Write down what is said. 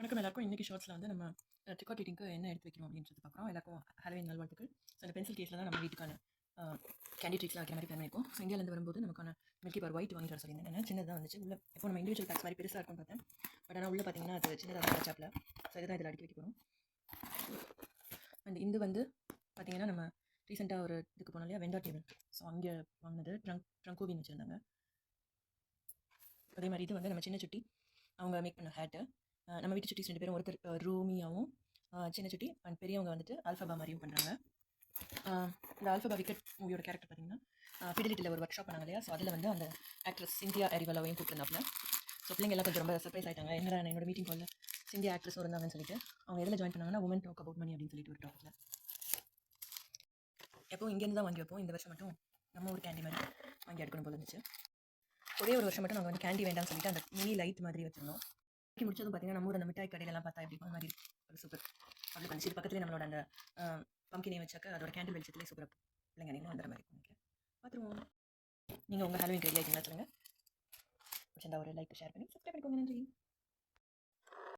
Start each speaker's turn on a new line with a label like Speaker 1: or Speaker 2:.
Speaker 1: வணக்கம் எல்லாருக்கும். இன்றைக்கி ஷார்ட்ஸில் வந்து நம்ம ட்ரிக் ஆர் ட்ரீட்டிங்க்கு என்ன எடுத்து வைக்கணும் அப்படின்றது பார்க்குறோம். எல்லாருக்கும் ஹலோவின் நல்வாழ்த்துக்கள். ஸோ அந்த பென்சில் கேஸில் தான் நம்ம வீட்டுக்கான கேண்டி ட்ரீட்ஸ்லாம் வைக்கிற மாதிரி பிளான் இருக்கும் ஸோ இந்தியாவிலேருந்து வரும்போது நமக்கான மில்கி பார் ஒயிட் வாங்கிட்டு வர சொல்லியிருந்தேன் ஏன்னா சின்னதாக வந்துச்சு. உள்ள எப்போ நம்ம இண்டிவிஜுவல் பேக்ஸ் மாதிரி பெருசாக இருக்கும் பார்த்தேன். பட் ஆனால் உள்ள பார்த்தீங்கன்னா அது சின்னதாக சாப்பில் ஸோ இதுதான் இதில் அடுக்கி வைக்க போகிறோம் அண்ட் இது வந்து பார்த்தீங்கன்னா நம்ம ரீசெண்டாக ஒரு இதுக்கு போனோம் இல்லையா? வெண்டா டேபிள் ஸோ அங்கே வாங்கினது ட்ரங்க் ட்ரங்கோவின் வச்சுருந்தாங்க. அதே மாதிரி இது வந்து நம்ம சின்ன சுட்டி. அவங்க மேக் பண்ண ஹேட்டு நம்ம வீட்டு சுட்டி ரெண்டு பேரும் ஒருத்தர் ரூமியாகவும் ரூமியாவும் சின்ன சுட்டி அண்ட் பெரியவங்க வந்துட்டு ஆல்ஃபபா மாதிரியும் பண்ணுறாங்க இந்த ஆல்ஃபபா விக்கெட் மூவியோட கேரக்டர் பார்த்தீங்கன்னா ஃபிடிலிட்டியில் ஒரு ஒர்க் ஷாப் பண்ணாங்க இல்லையா? ஸோ அதில் வந்து அந்த ஆக்ட்ரஸ் சிந்தியா அரிவலாவையும் கூப்பிட்டுருந்தாப்புல. ஸோ பிள்ளைங்க எல்லாம் கொஞ்சம் ரொம்ப சர்ப்ரைஸ் ஆயிட்டாங்க. என்னடா என்னோட மீட்டிங் காலில் சிந்தியா ஆக்ட்ரஸும் இருந்தாங்கன்னு சொல்லிட்டு. அவங்க எதில் ஜாயின் பண்ணாங்கன்னா உமன் டாக் அபவுட் மணி அப்படின்னு சொல்லிட்டு ஒரு டாப்பில் எப்போ இங்கேருந்து தான் வாங்கி வைப்போம். இந்த வருஷம் மட்டும் நம்ம ஒரு கேண்டி மாதிரி வாங்கி எடுக்கணும் போல இருந்துச்சு. ஒரே ஒரு வருஷம் மட்டும் நாங்கள் வந்து கேண்டி வேண்டாம்னு சொல்லிட்டு அந்த மினி லைட் மாதிரி வச்சிருந்தோம். வாங்கி முடிச்சதும் பார்த்தீங்கன்னா நம்ம ஊர் அந்த மிட்டாய் கடையிலலாம் பார்த்தா எப்படி இருக்கும்? அந்த மாதிரி ஒரு சூப்பர் அப்படி பண்ணிச்சு பக்கத்துலேயே நம்மளோட அந்த பம்கினை வச்சாக்க அதோட கேண்டில் வெளிச்சத்துலேயே சூப்பராக பிள்ளைங்க நீங்களும் வந்துற மாதிரி இருக்கும் நினைக்கிறேன். பார்த்துருவோம் நீங்கள் உங்கள் ஹலோவின் ரெடி ஆகிட்டீங்களா சொல்லுங்கள் பிடிச்சிருந்தா ஒரு லைக் ஷேர் பண்ணி சப்ஸ்கிரைப் பண்ணிக்கோங்க. நன்றி.